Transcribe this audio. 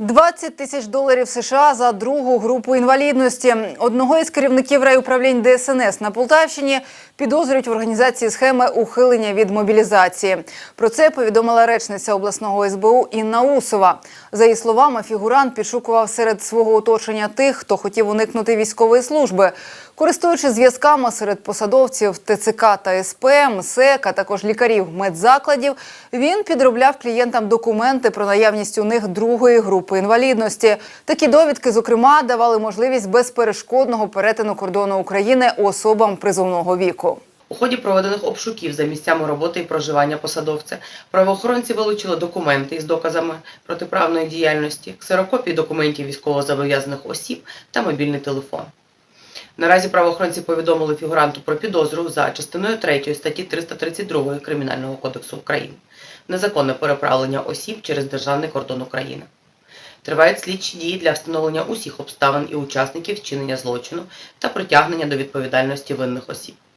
20 тисяч доларів США за другу групу інвалідності. Одного із керівників райуправлінь ДСНС на Полтавщині підозрюють в організації схеми ухилення від мобілізації. Про це повідомила речниця обласного СБУ Інна Усова. За її словами, фігурант підшукував серед свого оточення тих, хто хотів уникнути військової служби. Користуючись зв'язками серед посадовців ТЦК та СП, МСЕК, а також лікарів медзакладів, він підробляв клієнтам документи про наявність у них другої групи інвалідності. Такі довідки, зокрема, давали можливість безперешкодного перетину кордону України особам призовного віку. У ході проведених обшуків за місцями роботи і проживання посадовця правоохоронці вилучили документи із доказами протиправної діяльності, ксерокопії документів військовозобов'язаних осіб та мобільний телефон. Наразі правоохоронці повідомили фігуранту про підозру за частиною 3 статті 332 Кримінального кодексу України незаконне переправлення осіб через державний кордон України. Тривають слідчі дії для встановлення усіх обставин і учасників вчинення злочину та притягнення до відповідальності винних осіб.